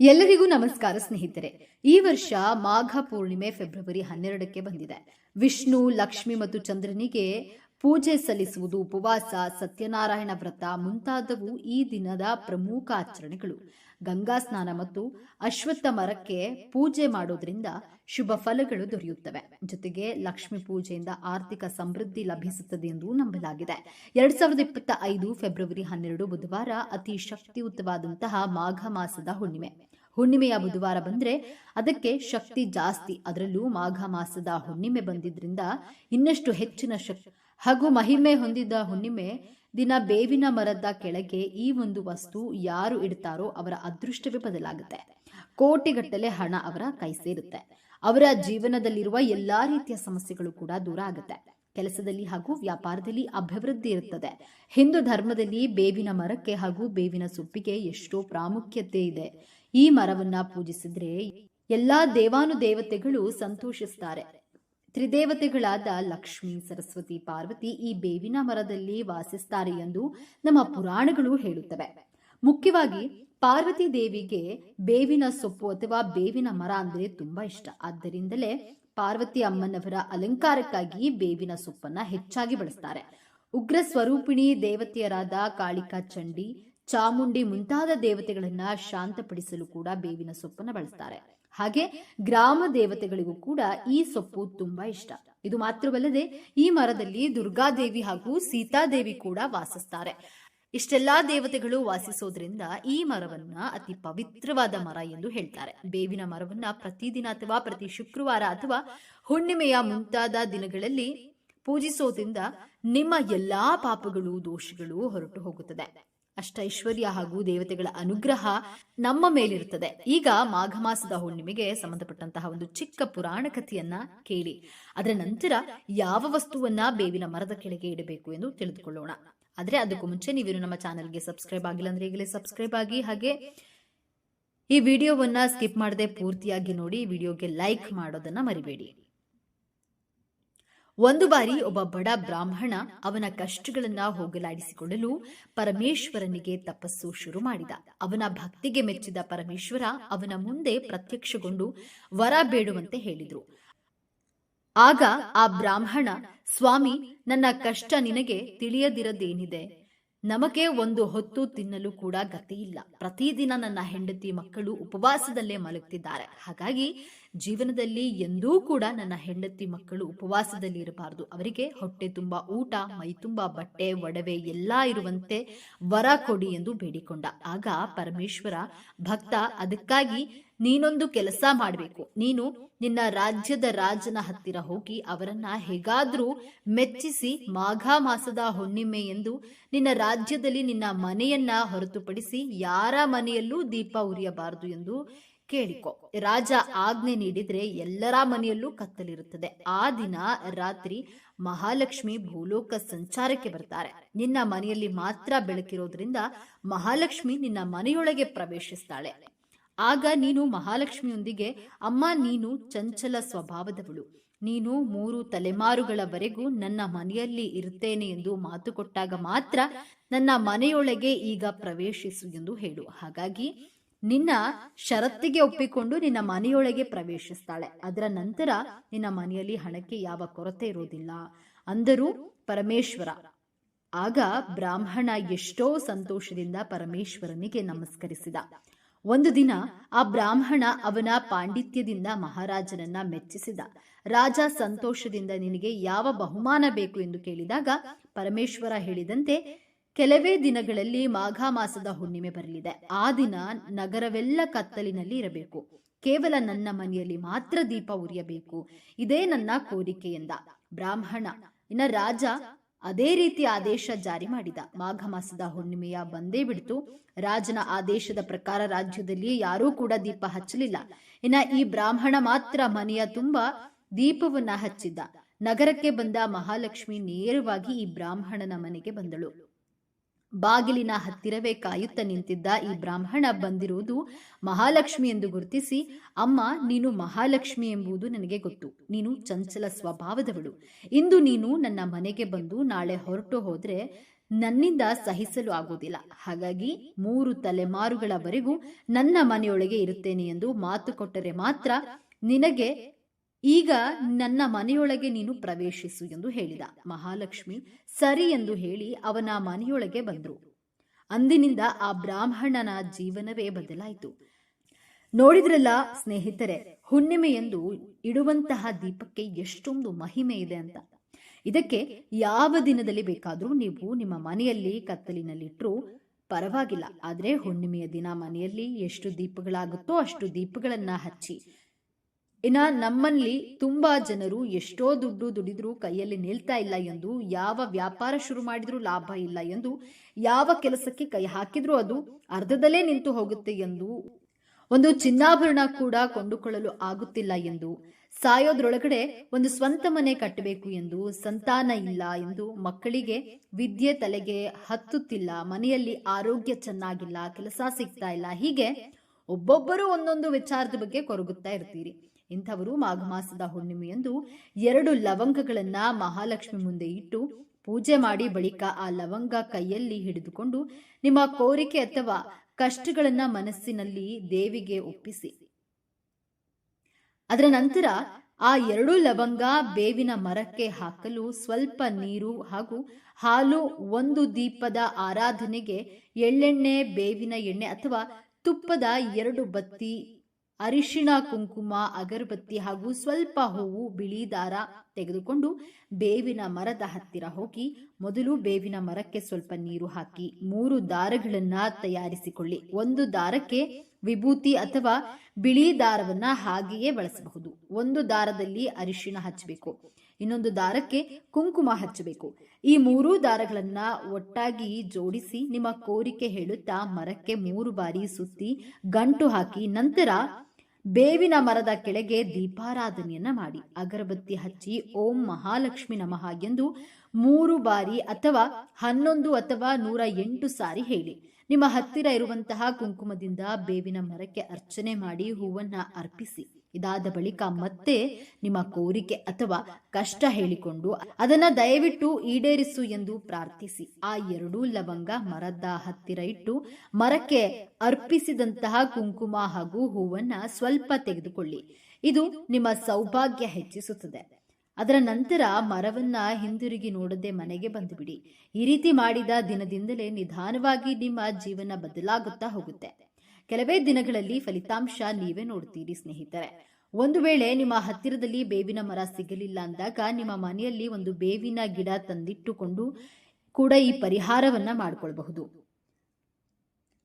ಎಲ್ಲರಿಗೂ ನಮಸ್ಕಾರ ಸ್ನೇಹಿತರೆ. ಈ ವರ್ಷ ಮಾಘ ಪೂರ್ಣಿಮೆ ಫೆಬ್ರವರಿ ಹನ್ನೆರಡಕ್ಕೆ ಬಂದಿದೆ. ವಿಷ್ಣು, ಲಕ್ಷ್ಮಿ ಮತ್ತು ಚಂದ್ರನಿಗೆ ಪೂಜೆ ಸಲ್ಲಿಸುವುದು, ಉಪವಾಸ, ಸತ್ಯನಾರಾಯಣ ವ್ರತ ಮುಂತಾದವು ಈ ದಿನದ ಪ್ರಮುಖ ಆಚರಣೆಗಳು. ಗಂಗಾ ಸ್ನಾನ ಮತ್ತು ಅಶ್ವತ್ಥ ಮರಕ್ಕೆ ಪೂಜೆ ಮಾಡೋದ್ರಿಂದ ಶುಭ ಫಲಗಳು ದೊರೆಯುತ್ತವೆ. ಜೊತೆಗೆ ಲಕ್ಷ್ಮಿ ಪೂಜೆಯಿಂದ ಆರ್ಥಿಕ ಸಮೃದ್ಧಿ ಲಭಿಸುತ್ತದೆ ಎಂದು ನಂಬಲಾಗಿದೆ. ಎರಡ್ ಸಾವಿರದ ಇಪ್ಪತ್ತ ಐದು ಫೆಬ್ರವರಿ ಹನ್ನೆರಡು ಬುಧವಾರ ಅತಿ ಶಕ್ತಿಯುತವಾದಂತಹ ಮಾಘ ಮಾಸದ ಹುಣ್ಣಿಮೆ. ಹುಣ್ಣಿಮೆಯ ಬುಧವಾರ ಬಂದ್ರೆ ಅದಕ್ಕೆ ಶಕ್ತಿ ಜಾಸ್ತಿ. ಅದರಲ್ಲೂ ಮಾಘ ಮಾಸದ ಹುಣ್ಣಿಮೆ ಬಂದಿದ್ರಿಂದ ಇನ್ನಷ್ಟು ಹೆಚ್ಚಿನ ಶಕ್ತಿ ಹಾಗೂ ಮಹಿಮೆ ಹೊಂದಿದ್ದ ಹುಣ್ಣಿಮೆ ದಿನ ಬೇವಿನ ಮರದ ಕೆಳಗೆ ಈ ಒಂದು ವಸ್ತು ಯಾರು ಇಡ್ತಾರೋ ಅವರ ಅದೃಷ್ಟವೇ ಬದಲಾಗುತ್ತೆ. ಕೋಟಿಗಟ್ಟಲೆ ಹಣ ಅವರ ಕೈ ಸೇರುತ್ತೆ. ಅವರ ಜೀವನದಲ್ಲಿರುವ ಎಲ್ಲಾ ರೀತಿಯ ಸಮಸ್ಯೆಗಳು ಕೂಡ ದೂರ ಆಗುತ್ತೆ. ಕೆಲಸದಲ್ಲಿ ಹಾಗೂ ವ್ಯಾಪಾರದಲ್ಲಿ ಅಭಿವೃದ್ಧಿ ಇರುತ್ತದೆ. ಹಿಂದೂ ಧರ್ಮದಲ್ಲಿ ಬೇವಿನ ಮರಕ್ಕೆ ಹಾಗೂ ಬೇವಿನ ಸೊಪ್ಪಿಗೆ ಎಷ್ಟೋ ಪ್ರಾಮುಖ್ಯತೆ ಇದೆ. ಈ ಮರವನ್ನ ಪೂಜಿಸಿದ್ರೆ ಎಲ್ಲಾ ದೇವಾನುದೇವತೆಗಳು ಸಂತೋಷಿಸ್ತಾರೆ. ತ್ರಿದೇವತೆಗಳಾದ ಲಕ್ಷ್ಮಿ, ಸರಸ್ವತಿ, ಪಾರ್ವತಿ ಈ ಬೇವಿನ ಮರದಲ್ಲಿ ವಾಸಿಸ್ತಾರೆ ಎಂದು ನಮ್ಮ ಪುರಾಣಗಳು ಹೇಳುತ್ತವೆ. ಮುಖ್ಯವಾಗಿ ಪಾರ್ವತಿ ದೇವಿಗೆ ಬೇವಿನ ಸೊಪ್ಪು ಅಥವಾ ಬೇವಿನ ಮರ ಅಂದ್ರೆ ತುಂಬಾ ಇಷ್ಟ. ಆದ್ದರಿಂದಲೇ ಪಾರ್ವತಿ ಅಮ್ಮನವರ ಅಲಂಕಾರಕ್ಕಾಗಿ ಬೇವಿನ ಸೊಪ್ಪನ್ನ ಹೆಚ್ಚಾಗಿ ಬಳಸ್ತಾರೆ. ಉಗ್ರ ಸ್ವರೂಪಿಣಿ ದೇವತೆಯರಾದ ಕಾಳಿಕಾ ಚಂಡಿ ಚಾಮುಂಡಿ ಮುಂತಾದ ದೇವತೆಗಳನ್ನ ಶಾಂತಪಡಿಸಲು ಕೂಡ ಬೇವಿನ ಸೊಪ್ಪನ್ನು ಬಳಸ್ತಾರೆ. ಹಾಗೆ ಗ್ರಾಮ ದೇವತೆಗಳಿಗೂ ಕೂಡ ಈ ಸೊಪ್ಪು ತುಂಬಾ ಇಷ್ಟ. ಇದು ಮಾತ್ರವಲ್ಲದೆ ಈ ಮರದಲ್ಲಿ ದುರ್ಗಾದೇವಿ ಹಾಗೂ ಸೀತಾದೇವಿ ಕೂಡ ವಾಸಿಸ್ತಾರೆ. ಇಷ್ಟೆಲ್ಲಾ ದೇವತೆಗಳು ವಾಸಿಸೋದ್ರಿಂದ ಈ ಮರವನ್ನ ಅತಿ ಪವಿತ್ರವಾದ ಮರ ಎಂದು ಹೇಳ್ತಾರೆ. ಬೇವಿನ ಮರವನ್ನ ಪ್ರತಿದಿನ ಅಥವಾ ಪ್ರತಿ ಶುಕ್ರವಾರ ಅಥವಾ ಹುಣ್ಣಿಮೆಯ ಮುಂತಾದ ದಿನಗಳಲ್ಲಿ ಪೂಜಿಸೋದ್ರಿಂದ ನಿಮ್ಮ ಎಲ್ಲಾ ಪಾಪಗಳು ದೋಷಗಳು ಹೊರಟು ಹೋಗುತ್ತದೆ. ಅಷ್ಟೈಶ್ವರ್ಯ ಹಾಗೂ ದೇವತೆಗಳ ಅನುಗ್ರಹ ನಮ್ಮ ಮೇಲಿರುತ್ತದೆ. ಈಗ ಮಾಘ ಮಾಸದ ಹುಣ್ಣಿಮೆಗೆ ಸಂಬಂಧಪಟ್ಟಂತಹ ಒಂದು ಚಿಕ್ಕ ಪುರಾಣ ಕಥೆಯನ್ನ ಕೇಳಿ. ಅದರ ನಂತರ ಯಾವ ವಸ್ತುವನ್ನ ಬೇವಿನ ಮರದ ಕೆಳಗೆ ಇಡಬೇಕು ಎಂದು ತಿಳಿದುಕೊಳ್ಳೋಣ. ಆದ್ರೆ ಅದಕ್ಕೂ ಮುಂಚೆ ನೀವೇನು ನಮ್ಮ ಚಾನೆಲ್ಗೆ ಸಬ್ಸ್ಕ್ರೈಬ್ ಆಗಿಲ್ಲ ಅಂದ್ರೆ ಈಗಲೇ ಸಬ್ಸ್ಕ್ರೈಬ್ ಆಗಿ. ಹಾಗೆ ಈ ವಿಡಿಯೋವನ್ನ ಸ್ಕಿಪ್ ಮಾಡದೆ ಪೂರ್ತಿಯಾಗಿ ನೋಡಿ, ವಿಡಿಯೋಗೆ ಲೈಕ್ ಮಾಡೋದನ್ನ ಮರಿಬೇಡಿ. ಒಂದು ಬಾರಿ ಒಬ್ಬ ಬಡ ಬ್ರಾಹ್ಮಣ ಅವನ ಕಷ್ಟಗಳನ್ನ ಹೋಗಲಾಡಿಸಿಕೊಳ್ಳಲು ಪರಮೇಶ್ವರನಿಗೆ ತಪಸ್ಸು ಶುರು ಮಾಡಿದ. ಅವನ ಭಕ್ತಿಗೆ ಮೆಚ್ಚಿದ ಪರಮೇಶ್ವರ ಅವನ ಮುಂದೆ ಪ್ರತ್ಯಕ್ಷಗೊಂಡು ವರ ಬೇಡುವಂತೆ ಹೇಳಿದ್ರು. ಆಗ ಆ ಬ್ರಾಹ್ಮಣ, ಸ್ವಾಮಿ, ನನ್ನ ಕಷ್ಟ ನಿನಗೆ ತಿಳಿಯದಿರದೇನಿದೆ. ನಮಗೆ ಒಂದು ಹೊತ್ತು ತಿನ್ನಲು ಕೂಡ ಗತಿ ಇಲ್ಲ ಪ್ರತಿದಿನ ನನ್ನ ಹೆಂಡತಿ ಮಕ್ಕಳು ಉಪವಾಸದಲ್ಲೇ ಮಲಗುತ್ತಿದ್ದಾರೆ ಹಾಗಾಗಿ ಜೀವನದಲ್ಲಿ ಎಂದೂ ಕೂಡ ನನ್ನ ಹೆಂಡತಿ ಮಕ್ಕಳು ಉಪವಾಸದಲ್ಲಿ ಇರಬಾರದು. ಅವರಿಗೆ ಹೊಟ್ಟೆ ತುಂಬಾ ಊಟ, ಮೈ ತುಂಬ ಬಟ್ಟೆ, ಒಡವೆ ಎಲ್ಲಾ ಇರುವಂತೆ ವರ ಕೊಡಿ ಎಂದು ಬೇಡಿಕೊಂಡ. ಆಗ ಪರಮೇಶ್ವರ, ಭಕ್ತ, ಅದಕ್ಕಾಗಿ ನೀನೊಂದು ಕೆಲಸ ಮಾಡಬೇಕು. ನೀನು ನಿನ್ನ ರಾಜ್ಯದ ರಾಜನ ಹತ್ತಿರ ಹೋಗಿ ಅವರನ್ನ ಹೇಗಾದ್ರೂ ಮೆಚ್ಚಿಸಿ ಮಾಘ ಮಾಸದ ಹುಣ್ಣಿಮೆ ಎಂದು ನಿನ್ನ ರಾಜ್ಯದಲ್ಲಿ ನಿನ್ನ ಮನೆಯನ್ನ ಹೊರತುಪಡಿಸಿ ಯಾರ ಮನೆಯಲ್ಲೂ ದೀಪ ಉರಿಯಬಾರದು ಎಂದು ಕೇಳಿಕೊ. ರಾಜ ಆಜ್ಞೆ ನೀಡಿದ್ರೆ ಎಲ್ಲರ ಮನೆಯಲ್ಲೂ ಕತ್ತಲಿರುತ್ತದೆ. ಆ ದಿನ ರಾತ್ರಿ ಮಹಾಲಕ್ಷ್ಮಿ ಭೂಲೋಕ ಸಂಚಾರಕ್ಕೆ ಬರ್ತಾರೆ. ನಿನ್ನ ಮನೆಯಲ್ಲಿ ಮಾತ್ರ ಬೆಳಕಿರೋದ್ರಿಂದ ಮಹಾಲಕ್ಷ್ಮಿ ನಿನ್ನ ಮನೆಯೊಳಗೆ ಪ್ರವೇಶಿಸ್ತಾಳೆ. ಆಗ ನೀನು ಮಹಾಲಕ್ಷ್ಮಿಯೊಂದಿಗೆ, ಅಮ್ಮ, ನೀನು ಚಂಚಲ ಸ್ವಭಾವದವಳು. ನೀನು ಮೂರು ತಲೆಮಾರುಗಳವರೆಗೂ ನನ್ನ ಮನೆಯಲ್ಲಿ ಇರುತ್ತೇನೆ ಎಂದು ಮಾತು ಕೊಟ್ಟಾಗ ಮಾತ್ರ ನನ್ನ ಮನೆಯೊಳಗೆ ಈಗ ಪ್ರವೇಶಿಸು ಎಂದು ಹೇಳು. ಹಾಗಾಗಿ ನಿನ್ನ ಷರತ್ತಿಗೆ ಒಪ್ಪಿಕೊಂಡು ನಿನ್ನ ಮನೆಯೊಳಗೆ ಪ್ರವೇಶಿಸ್ತಾಳೆ. ಅದರ ನಂತರ ನಿನ್ನ ಮನೆಯಲ್ಲಿ ಹಣಕ್ಕೆ ಯಾವ ಕೊರತೆ ಇರೋದಿಲ್ಲ ಅಂದರೂ ಪರಮೇಶ್ವರ. ಆಗ ಬ್ರಾಹ್ಮಣ ಎಷ್ಟೋ ಸಂತೋಷದಿಂದ ಪರಮೇಶ್ವರನಿಗೆ ನಮಸ್ಕರಿಸಿದ. ಒಂದು ದಿನ ಆ ಬ್ರಾಹ್ಮಣ ಅವನ ಪಾಂಡಿತ್ಯದಿಂದ ಮಹಾರಾಜನನ್ನ ಮೆಚ್ಚಿಸಿದ. ರಾಜ ಸಂತೋಷದಿಂದ ನಿನಗೆ ಯಾವ ಬಹುಮಾನ ಬೇಕು ಎಂದು ಕೇಳಿದಾಗ ಪರಮೇಶ್ವರ ಹೇಳಿದಂತೆ ಕೆಲವೇ ದಿನಗಳಲ್ಲಿ ಮಾಘ ಮಾಸದ ಹುಣ್ಣಿಮೆ ಬರಲಿದೆ. ಆ ದಿನ ನಗರವೆಲ್ಲ ಕತ್ತಲಿನಲ್ಲಿ ಇರಬೇಕು. ಕೇವಲ ನನ್ನ ಮನೆಯಲ್ಲಿ ಮಾತ್ರ ದೀಪ ಉರಿಯಬೇಕು. ಇದೇ ನನ್ನ ಕೋರಿಕೆ ಎಂದ ಬ್ರಾಹ್ಮಣ, ಇನ್ನ ರಾಜ ಅದೇ ರೀತಿ ಆದೇಶ ಜಾರಿ ಮಾಡಿದ. ಮಾಘ ಮಾಸದ ಹುಣ್ಣಿಮೆಯ ಬಂದೇ ಬಿಡ್ತು. ರಾಜನ ಆದೇಶದ ಪ್ರಕಾರ ರಾಜ್ಯದಲ್ಲಿ ಯಾರೂ ಕೂಡ ದೀಪ ಹಚ್ಚಲಿಲ್ಲ. ಇನ್ನ ಈ ಬ್ರಾಹ್ಮಣ ಮಾತ್ರ ಮನೆಯ ತುಂಬಾ ದೀಪವನ್ನ ಹಚ್ಚಿದ್ದ. ನಗರಕ್ಕೆ ಬಂದ ಮಹಾಲಕ್ಷ್ಮಿ ನೇರವಾಗಿ ಈ ಬ್ರಾಹ್ಮಣನ ಮನೆಗೆ ಬಂದಳು. ಬಾಗಿಲಿನ ಹತ್ತಿರವೇ ಕಾಯುತ್ತಾ ನಿಂತಿದ್ದ ಈ ಬ್ರಾಹ್ಮಣ ಬಂದಿರುವುದು ಮಹಾಲಕ್ಷ್ಮಿ ಎಂದು ಗುರುತಿಸಿ, ಅಮ್ಮ, ನೀನು ಮಹಾಲಕ್ಷ್ಮಿ ಎಂಬುದು ನನಗೆ ಗೊತ್ತು. ನೀನು ಚಂಚಲ ಸ್ವಭಾವದವಳು. ಇಂದು ನೀನು ನನ್ನ ಮನೆಗೆ ಬಂದು ನಾಳೆ ಹೊರಟು ಹೋದ್ರೆ ನನ್ನಿಂದ ಸಹಿಸಲು ಆಗುವುದಿಲ್ಲ. ಹಾಗಾಗಿ ಮೂರು ತಲೆಮಾರುಗಳವರೆಗೂ ನನ್ನ ಮನೆಯೊಳಗೆ ಇರುತ್ತೇನೆ ಎಂದು ಮಾತು ಕೊಟ್ಟರೆ ಮಾತ್ರ ನಿನಗೆ ಈಗ ನನ್ನ ಮನೆಯೊಳಗೆ ನೀನು ಪ್ರವೇಶಿಸು ಎಂದು ಹೇಳಿದ. ಮಹಾಲಕ್ಷ್ಮಿ ಸರಿ ಎಂದು ಹೇಳಿ ಅವನ ಮನೆಯೊಳಗೆ ಬಂದರು. ಅಂದಿನಿಂದ ಆ ಬ್ರಾಹ್ಮಣನ ಜೀವನವೇ ಬದಲಾಯಿತು. ನೋಡಿದ್ರಲ್ಲ ಸ್ನೇಹಿತರೆ, ಹುಣ್ಣಿಮೆಯೆಂದು ಇಡುವಂತಹ ದೀಪಕ್ಕೆ ಎಷ್ಟೊಂದು ಮಹಿಮೆ ಇದೆ ಅಂತ. ಇದಕ್ಕೆ ಯಾವ ದಿನದಲ್ಲಿ ಬೇಕಾದರೂ ನೀವು ನಿಮ್ಮ ಮನೆಯಲ್ಲಿ ಕತ್ತಲಿನಲ್ಲಿಟ್ಟರೂ ಪರವಾಗಿಲ್ಲ. ಆದರೆ ಹುಣ್ಣಿಮೆಯ ದಿನ ಮನೆಯಲ್ಲಿ ಎಷ್ಟು ದೀಪಗಳಾಗುತ್ತೋ ಅಷ್ಟು ದೀಪಗಳನ್ನ ಹಚ್ಚಿ ಇನ್ನ ನಮ್ಮಲ್ಲಿ ತುಂಬಾ ಜನರು ಎಷ್ಟೋ ದುಡ್ಡು ದುಡಿದ್ರೂ ಕೈಯಲ್ಲಿ ನಿಲ್ತಾ ಇಲ್ಲ ಎಂದು ಯಾವ ವ್ಯಾಪಾರ ಶುರು ಮಾಡಿದ್ರೂ ಲಾಭ ಇಲ್ಲ ಎಂದು ಯಾವ ಕೆಲಸಕ್ಕೆ ಕೈ ಹಾಕಿದ್ರೂ ಅದು ಅರ್ಧದಲ್ಲೇ ನಿಂತು ಹೋಗುತ್ತೆ ಎಂದು ಒಂದು ಚಿನ್ನಾಭರಣ ಕೂಡ ಕೊಂಡುಕೊಳ್ಳಲು ಆಗುತ್ತಿಲ್ಲ ಎಂದು ಸಾಯೋದ್ರೊಳಗಡೆ ಒಂದು ಸ್ವಂತ ಮನೆ ಕಟ್ಟಬೇಕು ಎಂದು ಸಂತಾನ ಇಲ್ಲ ಎಂದು ಮಕ್ಕಳಿಗೆ ವಿದ್ಯೆ ತಲೆಗೆ ಹತ್ತುತ್ತಿಲ್ಲ, ಮನೆಯಲ್ಲಿ ಆರೋಗ್ಯ ಚೆನ್ನಾಗಿಲ್ಲ, ಕೆಲಸ ಸಿಗ್ತಾ ಇಲ್ಲ, ಹೀಗೆ ಒಬ್ಬೊಬ್ಬರು ಒಂದೊಂದು ವಿಚಾರದ ಬಗ್ಗೆ ಕೊರಗುತ್ತಾ ಇರ್ತೀರಿ. ಇಂಥವರು ಮಾಘ ಮಾಸದ ಹುಣ್ಣಿಮೆಯಂದು ಎರಡು ಲವಂಗಗಳನ್ನ ಮಹಾಲಕ್ಷ್ಮಿ ಮುಂದೆ ಇಟ್ಟು ಪೂಜೆ ಮಾಡಿ ಬಳಿಕ ಆ ಲವಂಗ ಕೈಯಲ್ಲಿ ಹಿಡಿದುಕೊಂಡು ನಿಮ್ಮ ಕೋರಿಕೆ ಅಥವಾ ಕಷ್ಟಗಳನ್ನ ಮನಸ್ಸಿನಲ್ಲಿ ದೇವಿಗೆ ಒಪ್ಪಿಸಿ. ಅದರ ನಂತರ ಆ ಎರಡು ಲವಂಗ ಬೇವಿನ ಮರಕ್ಕೆ ಹಾಕಲು ಸ್ವಲ್ಪ ನೀರು ಹಾಗೂ ಹಾಲು ಒಂದು ದೀಪದ ಆರಾಧನೆಗೆ ಎಳ್ಳೆಣ್ಣೆ, ಬೇವಿನ ಎಣ್ಣೆ ಅಥವಾ ತುಪ್ಪದ ಎರಡು ಬತ್ತಿ ಅರಿಶಿಣ, ಕುಂಕುಮ, ಅಗರಬತ್ತಿ ಹಾಗೂ ಸ್ವಲ್ಪ ಹೂವು ಬಿಳಿ ದಾರ ತೆಗೆದುಕೊಂಡು ಬೇವಿನ ಮರದ ಹತ್ತಿರ ಹೋಗಿ ಮೊದಲು ಬೇವಿನ ಮರಕ್ಕೆ ಸ್ವಲ್ಪ ನೀರು ಹಾಕಿ ಮೂರು ದಾರಗಳನ್ನ ತಯಾರಿಸಿಕೊಳ್ಳಿ. ಒಂದು ದಾರಕ್ಕೆ ವಿಭೂತಿ ಅಥವಾ ಬಿಳಿ ದಾರವನ್ನ ಹಾಗೆಯೇ ಬಳಸಬಹುದು. ಒಂದು ದಾರದಲ್ಲಿ ಅರಿಶಿಣ ಹಚ್ಚಬೇಕು. ಇನ್ನೊಂದು ದಾರಕ್ಕೆ ಕುಂಕುಮ ಹಚ್ಚಬೇಕು. ಈ ಮೂರೂ ದಾರಗಳನ್ನ ಒಟ್ಟಾಗಿ ಜೋಡಿಸಿ ನಿಮ್ಮ ಕೋರಿಕೆ ಹೇಳುತ್ತಾ ಮರಕ್ಕೆ ಮೂರು ಬಾರಿ ಸುತ್ತಿ ಗಂಟು ಹಾಕಿ ನಂತರ ಬೇವಿನ ಮರದ ಕೆಳಗೆ ದೀಪಾರಾಧನೆಯನ್ನ ಮಾಡಿ. ಅಗರಬತ್ತಿ ಹಚ್ಚಿ ಓಂ ಮಹಾಲಕ್ಷ್ಮಿ ನಮಃ ಎಂದು ಮೂರು ಬಾರಿ ಅಥವಾ ಹನ್ನೊಂದು ಅಥವಾ ನೂರ ಎಂಟು ಸಾರಿ ಹೇಳಿ. ನಿಮ್ಮ ಹತ್ತಿರ ಇರುವಂತಹ ಕುಂಕುಮದಿಂದ ಬೇವಿನ ಮರಕ್ಕೆ ಅರ್ಚನೆ ಮಾಡಿ ಹೂವನ್ನ ಅರ್ಪಿಸಿ. ಇದಾದ ಬಳಿಕ ಮತ್ತೆ ನಿಮ್ಮ ಕೋರಿಕೆ ಅಥವಾ ಕಷ್ಟ ಹೇಳಿಕೊಂಡು ಅದನ್ನ ದಯವಿಟ್ಟು ಈಡೇರಿಸು ಎಂದು ಪ್ರಾರ್ಥಿಸಿ. ಆ ಎರಡೂ ಲವಂಗ ಮರದ ಹತ್ತಿರ ಇಟ್ಟು ಮರಕ್ಕೆ ಅರ್ಪಿಸಿದಂತಹ ಕುಂಕುಮ ಹಾಗೂ ಹೂವನ್ನ ಸ್ವಲ್ಪ ತೆಗೆದುಕೊಳ್ಳಿ. ಇದು ನಿಮ್ಮ ಸೌಭಾಗ್ಯ ಹೆಚ್ಚಿಸುತ್ತದೆ. ಅದರ ನಂತರ ಮರವನ್ನ ಹಿಂದಿರುಗಿ ನೋಡದೆ ಮನೆಗೆ ಬಂದುಬಿಡಿ. ಈ ರೀತಿ ಮಾಡಿದ ದಿನದಿಂದಲೇ ನಿಧಾನವಾಗಿ ನಿಮ್ಮ ಜೀವನ ಬದಲಾಗುತ್ತಾ ಹೋಗುತ್ತೆ. ಕೆಲವೇ ದಿನಗಳಲ್ಲಿ ಫಲಿತಾಂಶ ನೀವೇ ನೋಡ್ತೀರಿ ಸ್ನೇಹಿತರೆ. ಒಂದು ವೇಳೆ ನಿಮ್ಮ ಹತ್ತಿರದಲ್ಲಿ ಬೇವಿನ ಮರ ಸಿಗಲಿಲ್ಲ ಅಂದಾಗ ನಿಮ್ಮ ಮನೆಯಲ್ಲಿ ಒಂದು ಬೇವಿನ ಗಿಡ ತಂದಿಟ್ಟುಕೊಂಡು ಕೂಡ ಈ ಪರಿಹಾರವನ್ನ ಮಾಡಿಕೊಳ್ಳಬಹುದು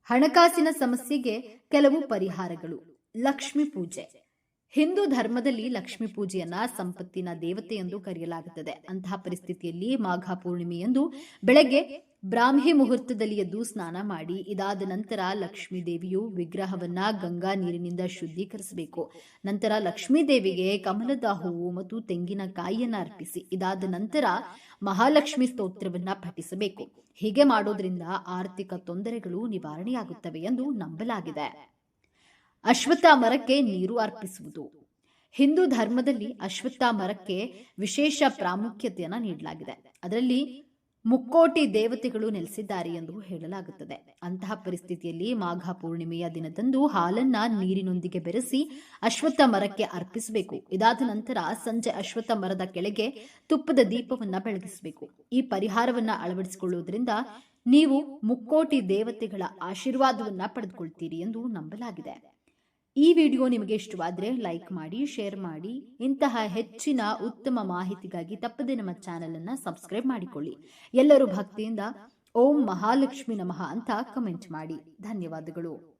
ಹಣಕಾಸಿನ ಸಮಸ್ಯೆಗೆ ಕೆಲವು ಪರಿಹಾರಗಳು. ಲಕ್ಷ್ಮಿ ಪೂಜೆ. ಹಿಂದೂ ಧರ್ಮದಲ್ಲಿ ಲಕ್ಷ್ಮೀ ಪೂಜೆಯನ್ನ ಸಂಪತ್ತಿನ ದೇವತೆ ಎಂದು ಕರೆಯಲಾಗುತ್ತದೆ. ಅಂತಹ ಪರಿಸ್ಥಿತಿಯಲ್ಲಿ ಮಾಘ ಪೂರ್ಣಿಮೆಯಂದು ಬೆಳಗ್ಗೆ ಬ್ರಾಹ್ಮಿ ಮುಹೂರ್ತದಲ್ಲಿ ಎದ್ದು ಸ್ನಾನ ಮಾಡಿ, ಇದಾದ ನಂತರ ಲಕ್ಷ್ಮೀ ದೇವಿಯು ವಿಗ್ರಹವನ್ನ ಗಂಗಾ ನೀರಿನಿಂದ ಶುದ್ಧೀಕರಿಸಬೇಕು. ನಂತರ ಲಕ್ಷ್ಮೀ ದೇವಿಗೆ ಕಮಲದ ಹೂವು ಮತ್ತು ತೆಂಗಿನಕಾಯಿಯನ್ನ ಅರ್ಪಿಸಿ, ಇದಾದ ನಂತರ ಮಹಾಲಕ್ಷ್ಮಿ ಸ್ತೋತ್ರವನ್ನ ಪಠಿಸಬೇಕು. ಹೀಗೆ ಮಾಡೋದ್ರಿಂದ ಆರ್ಥಿಕ ತೊಂದರೆಗಳು ನಿವಾರಣೆಯಾಗುತ್ತವೆ ಎಂದು ನಂಬಲಾಗಿದೆ. ಅಶ್ವತ್ಥ ಮರಕ್ಕೆ ನೀರು ಅರ್ಪಿಸುವುದು. ಹಿಂದೂ ಧರ್ಮದಲ್ಲಿ ಅಶ್ವತ್ಥ ಮರಕ್ಕೆ ವಿಶೇಷ ಪ್ರಾಮುಖ್ಯತೆಯನ್ನು ನೀಡಲಾಗಿದೆ. ಅದರಲ್ಲಿ ಮುಕ್ಕೋಟಿ ದೇವತೆಗಳು ನೆಲೆಸಿದ್ದಾರೆ ಎಂದು ಹೇಳಲಾಗುತ್ತದೆ. ಅಂತಹ ಪರಿಸ್ಥಿತಿಯಲ್ಲಿ ಮಾಘ ಪೂರ್ಣಿಮೆಯ ದಿನದಂದು ಹಾಲನ್ನ ನೀರಿನೊಂದಿಗೆ ಬೆರೆಸಿ ಅಶ್ವತ್ಥ ಮರಕ್ಕೆ ಅರ್ಪಿಸಬೇಕು. ಇದಾದ ನಂತರ ಸಂಜೆ ಅಶ್ವತ್ಥ ಮರದ ಕೆಳಗೆ ತುಪ್ಪದ ದೀಪವನ್ನ ಬೆಳಗಿಸಬೇಕು. ಈ ಪರಿಹಾರವನ್ನ ಅಳವಡಿಸಿಕೊಳ್ಳುವುದರಿಂದ ನೀವು ಮುಕ್ಕೋಟಿ ದೇವತೆಗಳ ಆಶೀರ್ವಾದವನ್ನ ಪಡೆದುಕೊಳ್ತೀರಿ ಎಂದು ನಂಬಲಾಗಿದೆ. ಈ ವಿಡಿಯೋ ನಿಮಗೆ ಇಷ್ಟವಾದರೆ ಲೈಕ್ ಮಾಡಿ, ಶೇರ್ ಮಾಡಿ. ಇಂತಹ ಹೆಚ್ಚಿನ ಉತ್ತಮ ಮಾಹಿತಿಗಾಗಿ ತಪ್ಪದೆ ನಮ್ಮ ಚಾನಲನ್ನು ಸಬ್ಸ್ಕ್ರೈಬ್ ಮಾಡಿಕೊಳ್ಳಿ. ಎಲ್ಲರೂ ಭಕ್ತಿಯಿಂದ ಓಂ ಮಹಾಲಕ್ಷ್ಮಿ ನಮಃ ಅಂತ ಕಮೆಂಟ್ ಮಾಡಿ. ಧನ್ಯವಾದಗಳು.